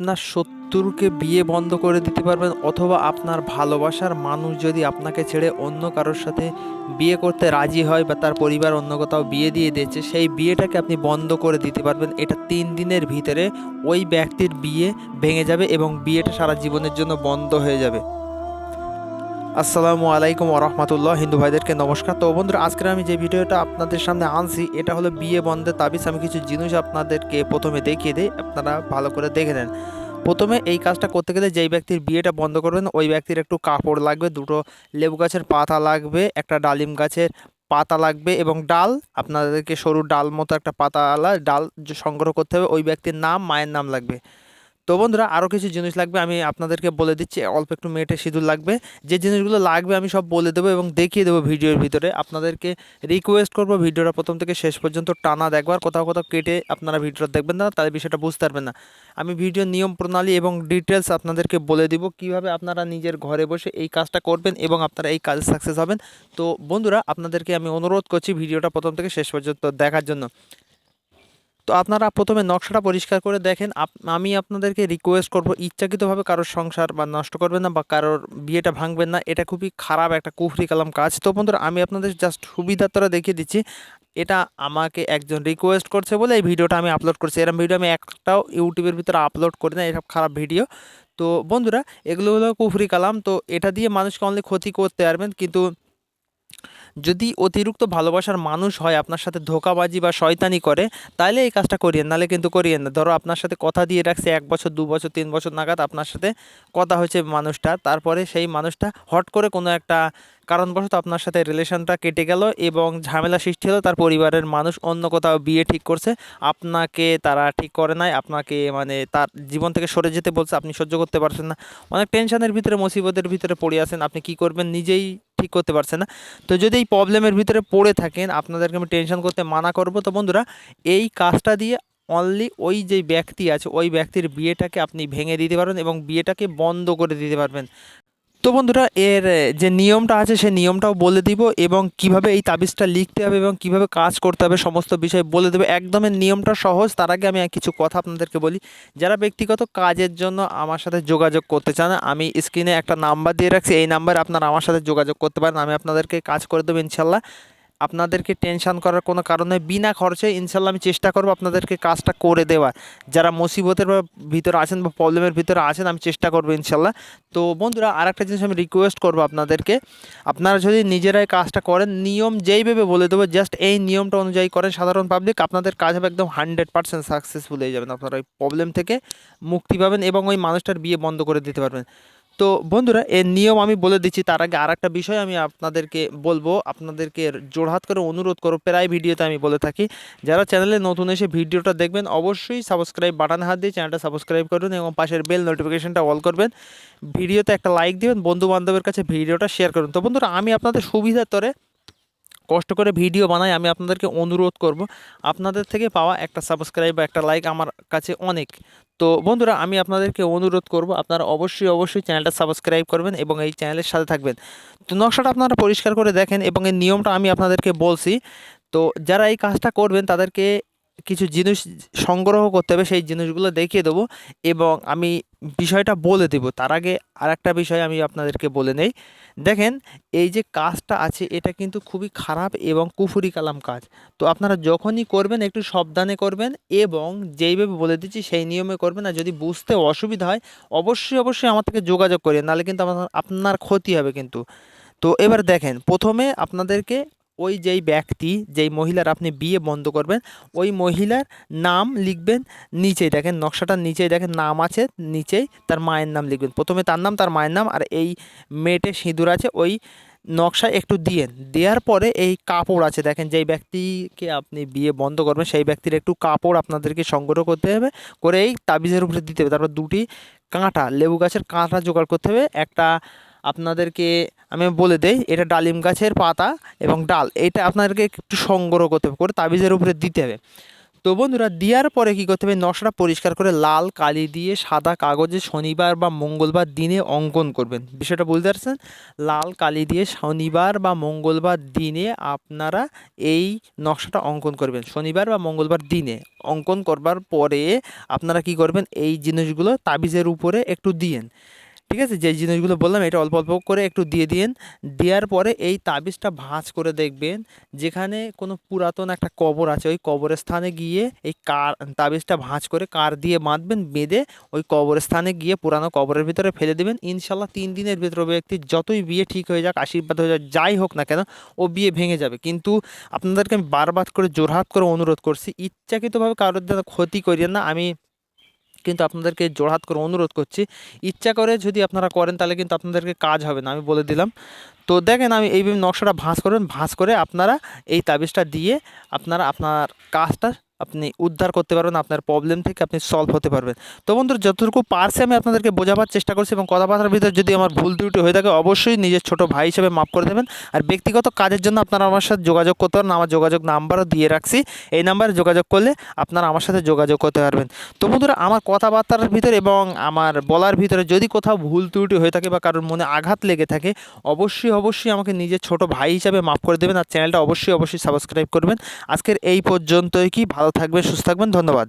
আপনার শত্রুকে বিয়ে বন্ধ করে দিতে পারবেন অথবা আপনার ভালোবাসার মানুষ যদি আপনাকে ছেড়ে অন্য কারোর সাথে বিয়ে করতে রাজি হয় বা তার পরিবার অন্য কোথাও বিয়ে দিয়ে দিয়েছে, সেই বিয়েটাকে আপনি বন্ধ করে দিতে পারবেন। এটা তিন দিনের ভিতরে ওই ব্যক্তির বিয়ে ভেঙে যাবে এবং বিয়েটা সারা জীবনের জন্য বন্ধ হয়ে যাবে। আসসালামু আলাইকুম ওরহমতুল্লাহ হিন্দু ভাইদেরকে নমস্কার। তো বন্ধুরা, আজকের আমি যে ভিডিওটা আপনাদের সামনে আনছি, এটা হলো বিয়ে বন্ধের তাবিজ। আমি কিছু জিনিস আপনাদেরকে প্রথমে দেখিয়ে দিই, আপনারা ভালো করে দেখে নেন। প্রথমে এই কাজটা করতে গেলে যেই ব্যক্তির বিয়েটা বন্ধ করবেন, ওই ব্যক্তির একটু কাপড় লাগবে, দুটো লেবু গাছের পাতা লাগবে, একটা ডালিম গাছের পাতা লাগবে এবং ডাল, আপনাদেরকে সরু ডাল মতো একটা পাতা আলা ডাল সংগ্রহ করতে হবে, ওই ব্যক্তির নাম, মায়ের নাম লাগবে। তো বন্ধুরা আরও কিছু জিনিস লাগবে, আমি আপনাদেরকে বলে দিচ্ছি। অল্প একটু মেটে সিঁদুর লাগবে। যে জিনিসগুলো লাগবে, আমি সব বলে দেবো এবং দেখিয়ে দেবো ভিডিওর ভিতরে। আপনাদেরকে রিকোয়েস্ট করব ভিডিওটা প্রথম থেকে শেষ পর্যন্ত টানা দেখবার। কোথাও কোথাও কেটে আপনারা ভিডিওটা দেখবেন না তাদের বিষয়টা বুঝতে পারবেন না। আমি ভিডিওর নিয়ম প্রণালী এবং ডিটেলস আপনাদেরকে বলে দিব কীভাবে আপনারা নিজের ঘরে বসে এই কাজটা করবেন এবং আপনারা এই কাজে সাকসেস হবেন। তো বন্ধুরা, আপনাদেরকে আমি অনুরোধ করছি ভিডিওটা প্রথম থেকে শেষ পর্যন্ত দেখার জন্য। তো আপনারা প্রথমে নকশাটা পরিষ্কার করে দেখেন। আমি আপনাদেরকে রিকোয়েস্ট করব, ইচ্ছাকৃতভাবে কারোর সংসার বা নষ্ট করবেন না বা কারোর বিয়েটা ভাঙবেন না। এটা খুবই খারাপ একটা কুফরি কালাম কাজ। তো বন্ধুরা, আমি আপনাদের জাস্ট সুবিধাতরা দেখিয়ে দিচ্ছি। এটা আমাকে একজন রিকোয়েস্ট করছে বলে এই ভিডিওটা আমি আপলোড করছি। এরকম ভিডিও আমি একটাও ইউটিউবের ভিতরে আপলোড করি না এসব খারাপ ভিডিও তো বন্ধুরা, এগুলো হলো কুফরি কালাম। তো এটা দিয়ে মানুষকে অনলি ক্ষতি করতে পারবেন। কিন্তু যদি অতিরিক্ত ভালোবাসার মানুষ হয়, আপনার সাথে ধোকাবাজি বা শয়তানি করে তাহলে এই কাজটা করিয়েন, নাহলে কিন্তু করিয়েন না। ধরো আপনার সাথে কথা দিয়ে রাখছে এক বছর, দু বছর, তিন বছর নাগাদ আপনার সাথে কথা হয়েছে মানুষটা তারপরে সেই মানুষটা হট করে কোনো একটা কারণবশত আপনার সাথে রিলেশনটা কেটে গেল এবং ঝামেলা সৃষ্টি হলো, তার পরিবারের মানুষ অন্য কোথাও বিয়ে ঠিক করছে। আপনাকে তারা ঠিক করে নাই, আপনাকে মানে তার জীবন থেকে সরে যেতে বলছে, আপনি সহ্য করতে পারছেন না। অনেক টেনশনের ভিতরে, মুসিবতের ভিতরে পড়ে আছেন, আপনি কি করবেন নিজেই ঠিক করতে পারছেন না। তো যদি এই প্রবলেমের ভিতরে পড়ে থাকেন, আপনাদেরকে আমি টেনশন করতে মানা করব। তো বন্ধুরা, এই কাজটা দিয়ে অনলি ওই যে ব্যক্তি আছে, ওই ব্যক্তির বিয়েটাকে আপনি ভেঙে দিতে পারবেন এবং বিয়েটাকে বন্ধ করে দিতে পারবেন। তো বন্ধুরা, এর যে নিয়মটা আছে সেই নিয়মটাও বলে দিব এবং কীভাবে এই তাবিজটা লিখতে হবে এবং কীভাবে কাজ করতে হবে সমস্ত বিষয় বলে দেবে। একদমের নিয়মটা সহজ, তার আগে আমি কিছু কথা আপনাদেরকে বলি। যারা ব্যক্তিগত কাজের জন্য আমার সাথে যোগাযোগ করতে চান, আমি স্ক্রিনে একটা নাম্বার দিয়ে রাখছি। এই নাম্বার আপনারা আমার সাথে যোগাযোগ করতে পারেন, আমি আপনাদেরকে কাজ করে দেবো ইনশাল্লাহ। আপনাদেরকে টেনশান করার কোনো কারণে বিনা খরচে ইনশাল্লাহ আমি চেষ্টা করব আপনাদেরকে কাজটা করে দেওয়ার। যারা মুসিবতের ভিতরে আছেন বা প্রবলেমের ভিতরে আছেন, আমি চেষ্টা করব ইনশাল্লাহ। তো বন্ধুরা আর একটা জিনিস আমি রিকোয়েস্ট করব আপনাদেরকে। আপনারা যদি নিজেরাই কাজটা করেন, নিয়ম যেইভাবে বলে দেবো জাস্ট এই নিয়মটা অনুযায়ী করেন, সাধারণ পাবলিক আপনাদের কাজ হবে একদম হান্ড্রেড পার্সেন্ট সাকসেসফুল হয়ে যাবেন। আপনারা ওই প্রবলেম থেকে মুক্তি পাবেন এবং ওই মানুষটার বিয়ে বন্ধ করে দিতে পারবেন। তো বন্ধুরা এর নিয়ম আমি বলে দিচ্ছি। তার আগে আর একটা বিষয় আমি আপনাদেরকে বলব, আপনাদেরকে জোড়হাত করে অনুরোধ করো, প্রায় ভিডিওতে আমি বলে থাকি। যারা চ্যানেলে নতুন এসে ভিডিওটা দেখবেন, অবশ্যই সাবস্ক্রাইব বাটন হাত দিয়ে চ্যানেলটা সাবস্ক্রাইব করবেন এবং পাশের বেল নোটিফিকেশনটা অল করবেন। ভিডিওতে একটা লাইক দিবেন বন্ধু বান্ধবের কাছে ভিডিওটা শেয়ার করুন। তো বন্ধুরা, আমি আপনাদের সুবিধার তরে কষ্ট করে ভিডিও বানাই, আমি আপনাদেরকে অনুরোধ করব, আপনাদের থেকে পাওয়া একটা সাবস্ক্রাইব বা একটা লাইক আমার কাছে অনেক। তো বন্ধুরা, আমি আপনাদেরকে অনুরোধ করব, আপনারা অবশ্যই অবশ্যই চ্যানেলটা সাবস্ক্রাইব করবেন এবং এই চ্যানেলের সাথে থাকবেন। তো নকশাটা আপনারা পরিষ্কার করে দেখেন এবং এই নিয়মটা আমি আপনাদেরকে বলছি। তো যারা এই কাজটা করবেন, তাদেরকে কিছু জিনিস সংগ্রহ করতে হবে, সেই জিনিসগুলো দেখিয়ে দেবো এবং আমি বিষয়টা বলে দেবো। তার আগে আর একটা বিষয় আমি আপনাদেরকে বলে নেই। দেখেন, এই যে কাজটা আছে, এটা কিন্তু খুবই খারাপ এবং কুফুরি কালাম কাজ। তো আপনারা যখনই করবেন, একটু সাবধানে করবেন এবং যেইভাবে বলে দিচ্ছি, সেই নিয়মে করবেন। আর যদি বুঝতে অসুবিধা হয়, অবশ্যই অবশ্যই আমার থেকে যোগাযোগ করেন। নাহলে কিন্তু আপনার ক্ষতি হবে কিন্তু। তো এবার দেখেন, প্রথমে আপনাদেরকে ওই যেই ব্যক্তি, যেই মহিলার আপনি বিয়ে বন্ধ করবেন, ওই মহিলার নাম লিখবেন নিচেই, দেখেন নকশাটার নিচেই, দেখেন নাম আছে নিচেই, তার মায়ের নাম লিখবেন। প্রথমে তার নাম, তার মায়ের নাম, আর এই মেটে সিঁদুর আছে, ওই নকশা একটু দিয়েন। দেওয়ার পরে এই কাপড় আছে, দেখেন যেই ব্যক্তিকে আপনি বিয়ে বন্ধ করবেন, সেই ব্যক্তির একটু কাপড় আপনাদেরকে সংগ্রহ করতে হবে করে এই তাবিজের উপরে দিতে হবে। তারপর দুটি কাঁটা, লেবু গাছের কাঁটা জোগাড় করতে হবে, একটা আপনাদেরকে আমি বলে দেই, এটা ডালিম গাছের পাতা এবং ডাল। এটা আপনাদেরকে একটু সংগ্রহ করতে হবে, করে তাবিজের উপরে দিতে হবে। তো বন্ধুরা, দেওয়ার পরে কী করতে হবে? নকশাটা পরিষ্কার করে লাল কালি দিয়ে সাদা কাগজে শনিবার বা মঙ্গলবার দিনে অঙ্কন করবেন। বিষয়টা বুঝতে পারছেন? লাল কালি দিয়ে শনিবার বা মঙ্গলবার দিনে আপনারা এই নকশাটা অঙ্কন করবেন। শনিবার বা মঙ্গলবার দিনে অঙ্কন করবার পরে আপনারা কি করবেন? এই জিনিসগুলো তাবিজের উপরে একটু দিয়েন। ঠিক আছে? যে জিনিসগুলো বললাম, এটা অল্প অল্প করে একটু দিয়ে দিন। দেওয়ার পরে এই তাবিজটা ভাঁজ করে দেখবেন, যেখানে কোনো পুরাতন একটা কবর আছে। ওই কবরস্থানে গিয়ে এই কার, তাবিজটা ভাঁজ করে কার দিয়ে বাঁধবেন, বেঁধে ওই কবরস্থানে গিয়ে পুরানো কবরের ভিতরে ফেলে দেবেন। ইনশাল্লাহ তিন দিনের ভিতরে ব্যক্তির যতই বিয়ে ঠিক হয়ে যাক, আশীর্বাদ হয়ে যাক, যাই হোক না কেন, ও বিয়ে ভেঙে যাবে। কিন্তু আপনাদেরকে আমি বারবার করে জোরহাত করে অনুরোধ করছি, ইচ্ছাকৃতভাবে কারোর ক্ষতি করিয়েন না। আমি কিন্তু আপনাদেরকে জোড়হাত করে অনুরোধ করছি, ইচ্ছা করে যদি আপনারা করেন তাহলে কিন্তু আপনাদেরকে কাজ হবে না, আমি বলে দিলাম। তো দেখেন আমি এইভাবে নকশাটা ভাঁজ করবেন, ভাঁজ করে আপনারা এই তাবিজটা দিয়ে আপনারা আপনার কাজটা আপনি উদ্ধার করতে পারবেন, আপনার প্রবলেম থেকে আপনি সলভ হতে পারবেন। তো বন্ধুরা, যতটুকু পারছি আমি আপনাদেরকে বোঝাবার চেষ্টা করছি এবং কথাবার্তার ভিতরে যদি আমার ভুল ত্রুটি হয়ে থাকে, অবশ্যই নিজের ছোট ভাই হিসেবে মাফ করে দেবেন। আর ব্যক্তিগত কাজের জন্য আপনারা আমার সাথে যোগাযোগ করতে পারেন। আমার যোগাযোগ নাম্বারও দিয়ে রাখছি। এই নাম্বারে যোগাযোগ করলে আপনারা আমার সাথে যোগাযোগ করতে পারবেন। তো বন্ধুরা, আমার কথাবার্তার ভিতরে এবং আমার বলার ভিতরে যদি কোথাও ভুল ত্রুটি হয়ে থাকে বা কারোর মনে আঘাত লেগে থাকে, অবশ্যই অবশ্যই আমাকে নিজের ছোট ভাই হিসাবে মাফ করে দেবেন। আর চ্যানেলটা অবশ্যই অবশ্যই সাবস্ক্রাইব করবেন। আজকের এই পর্যন্তই কি? ভালো থাকবেন সুস্থ থাকবেন ধন্যবাদ।